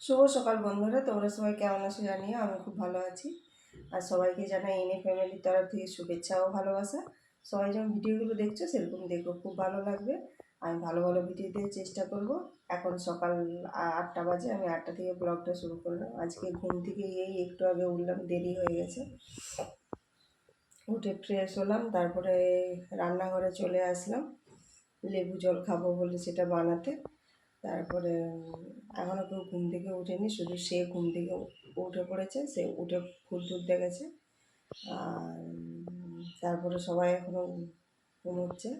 শুভ সকাল বন্ধুরা, তোমরা সবাই কেমন আছো জানিও? আমি খুব ভালো আছি। আর সবাইকে জানাই এনে ফ্যামিলির তরফ থেকে শুভেচ্ছা ও ভালোবাসা। সবাই যখন ভিডিওগুলো দেখছ, সেরকম দেখো, খুব ভালো লাগবে। আমি ভালো ভালো ভিডিও দেওয়ার চেষ্টা করব। এখন সকাল আটটা বাজে, আমি আটটা থেকে ব্লগটা শুরু করলাম। আজকে ঘুম থেকে এই একটু আগে উঠলাম, দেরি হয়ে গেছে। উঠে ফ্রেশ হলাম, তারপরে রান্নাঘরে চলে আসলাম। লেবু জল খাব বলে সেটা বানাতে। তারপরে এখনও কেউ ঘুম থেকে উঠেনি শুধু সে ঘুম থেকে উঠে পড়েছে সে উঠে ফুল তুলতে গেছে। আর তারপরে সবাই এখনও ঘুমোচ্ছে।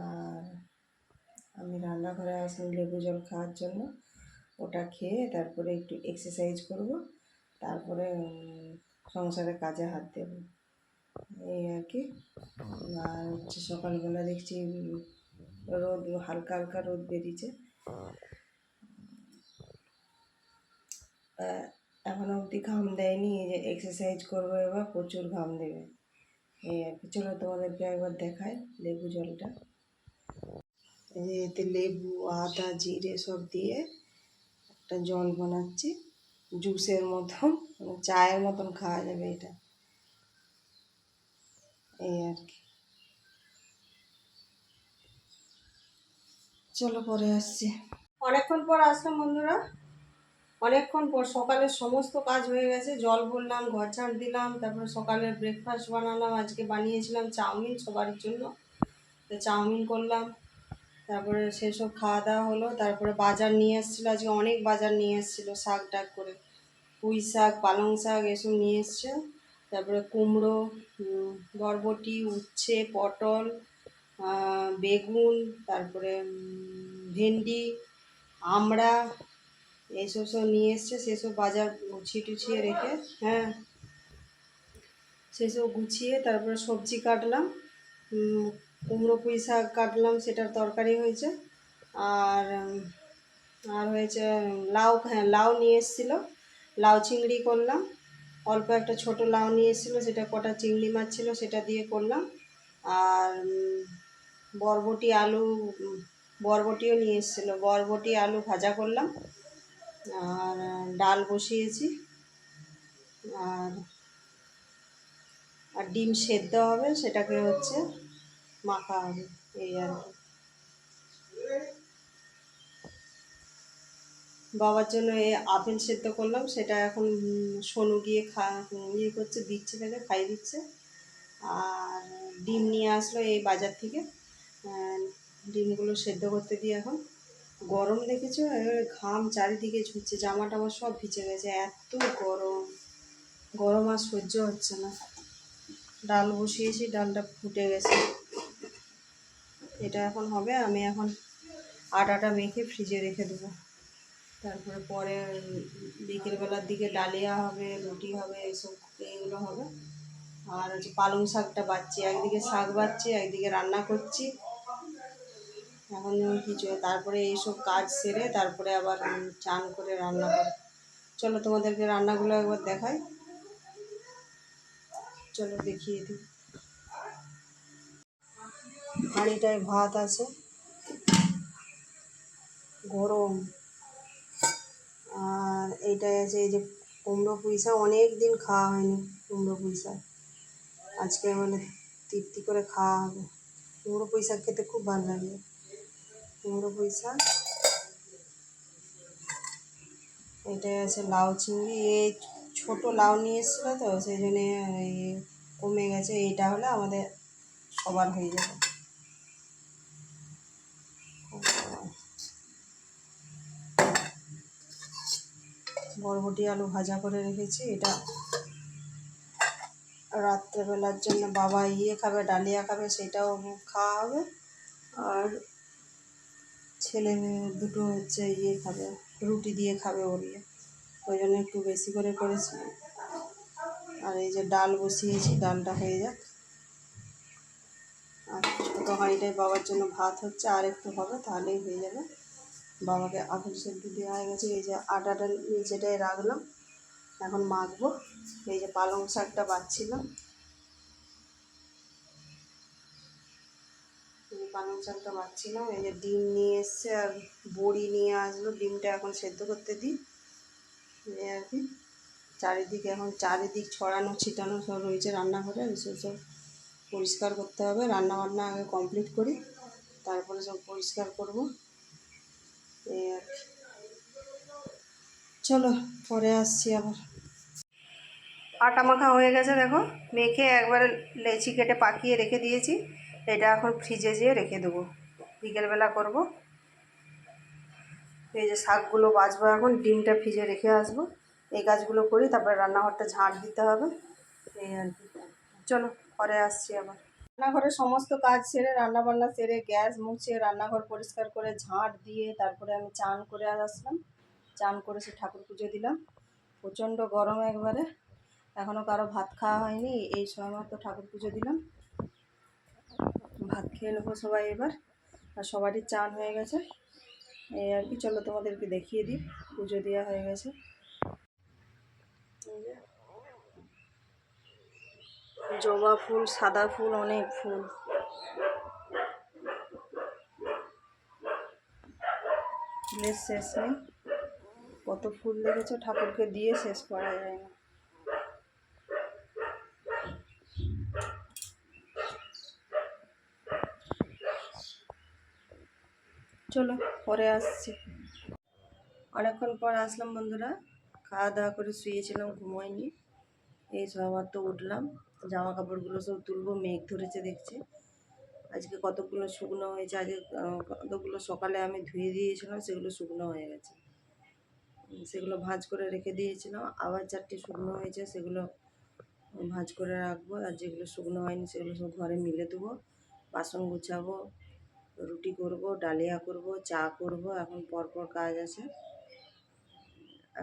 আর আমি রান্নাঘরে আসলাম লেবু জল খাওয়ার জন্য। ওটা খেয়ে তারপরে একটু এক্সারসাইজ করব। তারপরে উম, সংসারে কাজে হাত দেব। এই আর কি। আর হচ্ছে সকালবেলা দেখছি রোদ, হালকা হালকা রোদ বেরিয়েছে। এখনও অবধি ঘাম দেয়নি, এই যে এক্সারসাইজ করব এবার, প্রচুর ঘাম দেবে। এই আর কি। চলো তোমাদেরকে একবার দেখায় লেবু জলটা। এতে লেবু, আদা, জিরে সব দিয়ে একটা জল বানাচ্ছি। জুসের মতন মানে চায়ের মতন খাওয়া যাবে এটা। এই আর কি। চলো পরে আসছি। অনেকক্ষণ পর আসলাম বন্ধুরা। অনেকক্ষণ পর সকালের সমস্ত কাজ হয়ে গেছে। জল ভরলাম, ঘর ঝাড় দিলাম, তারপরে সকালের ব্রেকফাস্ট বানালাম, আজকে বানিয়েছিলাম চাউমিন সবার জন্য। তো চাউমিন করলাম, তারপরে সেসব খাওয়া দাওয়া হলো, তারপরে বাজার নিয়ে এসেছিল, আজকে অনেক বাজার নিয়ে এসেছিল শাক টাক করে। পুঁই শাক, পালং শাক, এসব নিয়ে এসছে। তারপরে কুমড়ো বরবটি, উচ্ছে, পটল বেগুন, তারপরে ভেন্ডি, আমড়া এইসব সব নিয়ে এসছে। সেসব বাজার গুছিয়ে টুছিয়ে রেখে হ্যাঁ সেসব গুছিয়ে তারপরে সবজি কাটলাম। কুমড়ো পুঁই শাক কাটলাম, সেটার তরকারি হয়েছে। আর আর হয়েছে লাউ হ্যাঁ লাউ নিয়ে এসেছিল। লাউ চিংড়ি করলাম। অল্প একটা ছোট লাউ নিয়ে এসেছিল সেটা কটা চিংড়ি মাছ ছিল সেটা দিয়ে করলাম। আর বরবটি আলু, বরবটিও নিয়ে এসেছিল। বরবটি আলু ভাজা করলাম। আর, ডাল বসিয়েছি। আর আর ডিম সেদ্ধ হবে, সেটাকে হচ্ছে মাখা হবে, এই আর কি। বাবার জন্য এই আপেল সেদ্ধ করলাম, সেটা এখন সোনু গিয়ে খা ইয়ে করছে, দিচ্ছে তাকে, খাইয়ে দিচ্ছে। আর ডিম নিয়ে আসলো এই বাজার থেকে। ডিমগুলো সেদ্ধ করতে দিই এখন গরম দেখেছ? ঘাম চারিদিকে ঝুঁকছে জামা টামা সব ভিজে গেছে, এত গরম। গরম আর সহ্য হচ্ছে না। ডাল বসিয়েছি, ডালটা ফুটে গেছে। এটা এখন হবে, আমি এখন আটাটা মেখে ফ্রিজে রেখে দেবো। তারপরে পরে বিকেলবেলার দিকে ডালিয়া হবে, রুটি হবে এসব এইগুলো হবে। আর হচ্ছে পালং শাকটা বাচ্ছি একদিকে শাক বাচ্ছি একদিকে রান্না করছি। এখন কিছু তারপরে এইসব কাজ সেরে তারপরে আবার চান করে রান্না করে। চলো তোমাদেরকে রান্নাগুলো একবার দেখাই। চলো দেখিয়ে দিই। হাঁড়িটায় ভাত আছে। গরম। আর এইটাই আছে, এই যে কুমড়ো পুঁইশা অনেক দিন খাওয়া হয়নি কুমড়ো পুঁইশা আজকে মানে তৃপ্তি করে খাওয়া হবে। কুমড়ো পুঁই শাক খেতে খুব ভালো লাগে। কুমড়ো পুঁই শাক এটাই আছে লাউ চিংড়ি। এই ছোটো লাউ নিয়ে এসেছিল তো, সেই জন্যে কমে গেছে। এইটা হলে আমাদের সবার হয়ে যাবে। বরবটি আলু ভাজা করে রেখেছি। এটা রাত্রেবেলার জন্য বাবা ইয়ে খাবে, ডালিয়া খাবে, সেটাও খাওয়া হবে। আর ছেলে মেয়ে দুটো হচ্ছে ইয়ে খাবে, রুটি দিয়ে খাবে বললে ওই জন্য একটু বেশি করে করেছি। আর এই যে ডাল বসিয়েছি, ডালটা হয়ে যাক। আর ছোটো হাঁড়িটায় বাবার জন্য ভাত হচ্ছে, আর একটু হবে, তাহলেই হয়ে যাবে। বাবাকে আপেল সেদ্ধ দেওয়া হয়ে গেছে, এই যে আটাটা নিচেটায় রাখলাম, এখন মাখবো এই যে পালং শাকটা বাচ্ছিলাম। পালং শাকটা বাচ্ছিলাম, এই যে ডিম নিয়ে এসছে আর বড়ি নিয়ে আসলো। ডিমটা এখন সেদ্ধ করতে দিই। এই আর কি। চারিদিকে এখন চারিদিক ছড়ানো, ছিটানো সব রয়েছে রান্নাঘরে। এসব সব পরিষ্কার করতে হবে। রান্না বান্না আগে কমপ্লিট করি, তারপরে সব পরিষ্কার করব। এই আর চলো, পরে আসছি আবার। আটা মাখা হয়ে গেছে, দেখো। মেখে একবারে লেচি কেটে পাকিয়ে রেখে দিয়েছি। এটা এখন ফ্রিজে যেয়ে রেখে দেবো। বিকেলবেলা করব। এই যে শাকগুলো বাজবো এখন, ডিমটা ফ্রিজে রেখে আসব। এই কাজগুলো করি, তারপরে রান্নাঘরটা ঝাঁট দিতে হবে। এই আর কি। চলো, পরে আসছি আবার। রান্নাঘরের সমস্ত কাজ সেরে, রান্নাবান্না সেরে, গ্যাস মুছে, রান্নাঘর পরিষ্কার করে ঝাঁট দিয়ে তারপরে আমি চান করে আসলাম। চান করে সে ঠাকুর পুজো দিলাম। প্রচণ্ড গরম একবারে। এখনও কারও ভাত খাওয়া হয়নি, এই সময় মতো ঠাকুর পুজো দিলাম। ভাত খেয়ে নেব সবাই এবার। আর সবারই চান হয়ে গেছে। এই আর কি, চলো তোমাদেরকে দেখিয়ে দিই। পুজো দেওয়া হয়ে গেছে। জবা ফুল, সাদা ফুল, অনেক ফুল। ফুলের শেষ নেই। কত ফুল দেখেছ? ঠাকুরকে দিয়ে শেষ করা যায় না। চলো, পরে আসছি। অনেকক্ষণ পর আসলাম বন্ধুরা। খাওয়া দাওয়া করে শুয়েছিলাম ঘুমোয়নি এই সবার তো উঠলাম। জামা কাপড়গুলো সব তুলবো, মেঘ ধরেছে দেখছি। আজকে কতগুলো শুকনো হয়েছে, আজকে কতগুলো সকালে আমি ধুয়ে দিয়েছিলাম, সেগুলো শুকনো হয়ে গেছে। সেগুলো ভাঁজ করে রেখে দিয়েছিলাম, আবার চারটে শুকনো হয়েছে, সেগুলো ভাঁজ করে রাখব, আর যেগুলো শুকনো হয়নি, সেগুলো সব ঘরে মিলে দেবো বাসন গুছাবো, রুটি করব, ডালিয়া করব, চা করব, এখন পরপর কাজ আছে।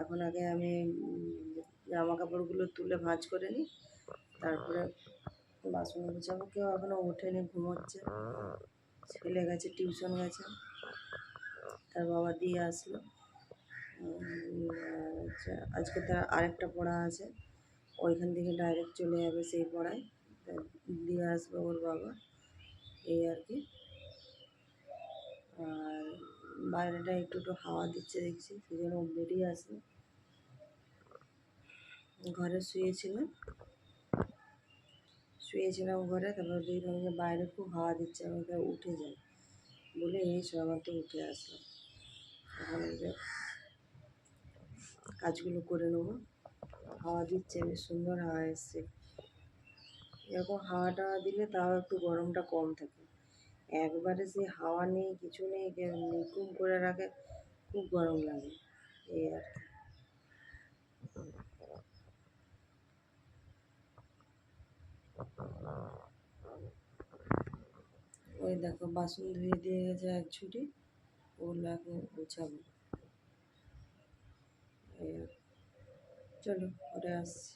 এখন আগে আমি জামা কাপড়গুলো তুলে ভাঁজ করে নিই তারপরে বাসন গুছাবো কেউ এখনও ওঠেনি, ঘুমোচ্ছে। ছেলে গেছে, টিউশন গেছে। তার বাবা দিয়ে আসলো। আজকে তার আরেকটা পড়া আছে। ওইখান থেকে ডাইরেক্ট চলে যাবে সেই পড়ায়। দিয়ে আসবে ওর বাবা। এই আর কি। আর বাইরেটা একটু একটু হাওয়া দিচ্ছে দেখছি, সেই জন্য বেরিয়ে আসলো। ঘরে শুয়েছিলাম শুয়েছিলাম ঘরে, তারপর দেখলাম যে বাইরে খুব হাওয়া দিচ্ছে, আমি তাই উঠে যাই। বলে এই তো উঠে আসলাম। এই যে কাজগুলো করে নেব। হাওয়া দিচ্ছে, বেশ সুন্দর হাওয়া এসছে। এরকম হাওয়া টাওয়া দিলে তাও একটু গরমটা কম থাকে। একবারে সে হাওয়া নেই, কিছু নেই নিকুম করে রাখে, খুব গরম লাগে। এই আর কি। ওই দেখো, বাসন ধুয়ে দিয়ে গেছে এক ছুটি ওগুলো এখন গুছাবো। চলো পরে আসছি।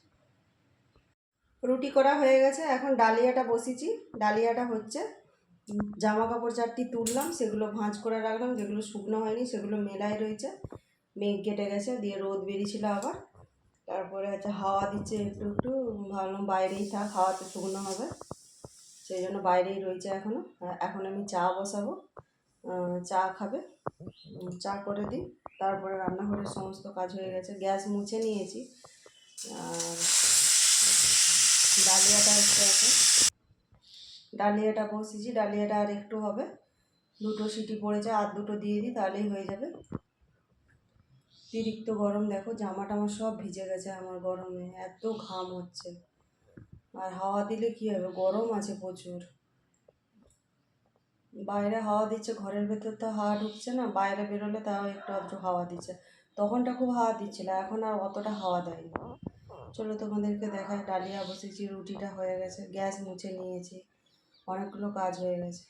রুটি করা হয়ে গেছে, এখন ডালিয়াটা বসিয়েছি। ডালিয়াটা হচ্ছে জামা কাপড় চারটি তুললাম, সেগুলো ভাঁজ করে রাখলাম, যেগুলো শুকনো হয়নি সেগুলো মেলায় রয়েছে। মেঘ কেটে গেছে, দিয়ে রোদ বেরিয়েছিল আবার। তারপরে হচ্ছে হাওয়া দিচ্ছে একটু একটু, ভাবলাম বাইরেই থাক, হাওয়াতে শুকনো হবে। সেই জন্য বাইরেই রয়েছে এখনও এখন আমি চা বসাবো। চা খাবে। চা করে দিই। তারপরে রান্নাঘরের সমস্ত কাজ হয়ে গেছে। গ্যাস মুছে নিয়েছি। আর ডালিয়াটা একটু আছে। ডালিয়াটা বসিয়েছি ডালিয়াটা আর একটু হবে। দুটো সিটি পড়েছে। আর দুটো দিয়ে দিই, তাহলেই হয়ে যাবে। অতিরিক্ত গরম, দেখো জামা টামা সব ভিজে গেছে আমার গরমে, এত ঘাম হচ্ছে। আর হাওয়া দিলে কী হবে? গরম আছে প্রচুর। বাইরে হাওয়া দিচ্ছে, ঘরের ভেতর তো হাওয়া ঢুকছে না, বাইরে বেরোলে তাও একটু আধটু হাওয়া দিচ্ছে। তখনটা খুব হাওয়া দিচ্ছিল, এখন আর অতটা হাওয়া দেয়নি। চলো তোমাদেরকে দেখায় ডালিয়া বসেছি, রুটিটা হয়ে গেছে, গ্যাস মুছে নিয়েছি, অনেকগুলো কাজ হয়ে গেছে।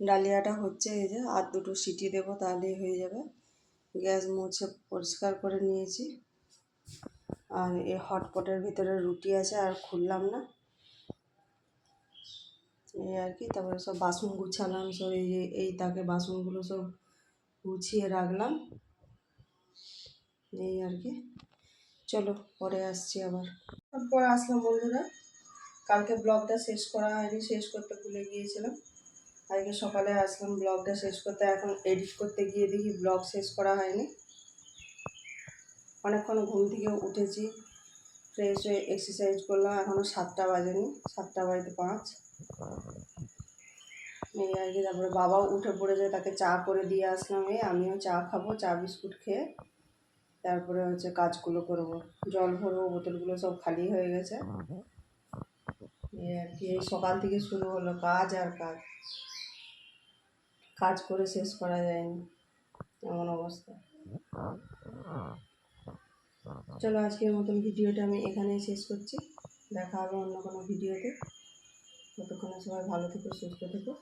ডালিয়াটা হচ্ছে এই যে, আর দুটো সিটি দেবো, তাহলেই হয়ে যাবে। গ্যাস মুছে পরিষ্কার করে নিয়েছি। আর এই হটপটের ভিতরে রুটি আছে, আর খুললাম না। এই আর কি, তারপরে সব বাসন গুছালাম, সব এই যে, এই তাকে বাসনগুলো সব গুছিয়ে রাখলাম। এই আর কি। চলো, পরে আসছি আবার। তারপর আসলাম বন্ধুরা, কালকে ব্লগটা শেষ করা হয়নি, শেষ করতে ভুলে গিয়েছিলাম। আজকে সকালে আসলাম ব্লগটা শেষ করতে, এখন এডিট করতে গিয়ে দেখি ব্লগ শেষ করা হয়নি। অনেকক্ষণ ঘুম থেকে উঠেছি ফ্রেশ হয়ে এক্সারসাইজ করলাম এখনও সাতটা বাজেনি, সাতটা বাজতে পাঁচ। এই আর কি তারপরে বাবাও উঠে পড়েছে, তাকে চা করে দিয়ে আসলাম, এই আমিও চা খাব, চা, বিস্কুট খেয়ে তারপরে হচ্ছে কাজগুলো করব। জল ভরবো, বোতলগুলো সব খালি হয়ে গেছে। এই আর কি সকাল থেকে শুরু হলো কাজ আর কাজ। কাজ করে শেষ করা যায়নি। এমন অবস্থা। চলো আজকের মতন ভিডিওটা আমি এখানেই শেষ করছি। দেখা হবে অন্য কোনো ভিডিওতে। ততক্ষণে সবাই ভালো থেকো, সুস্থ থেকো।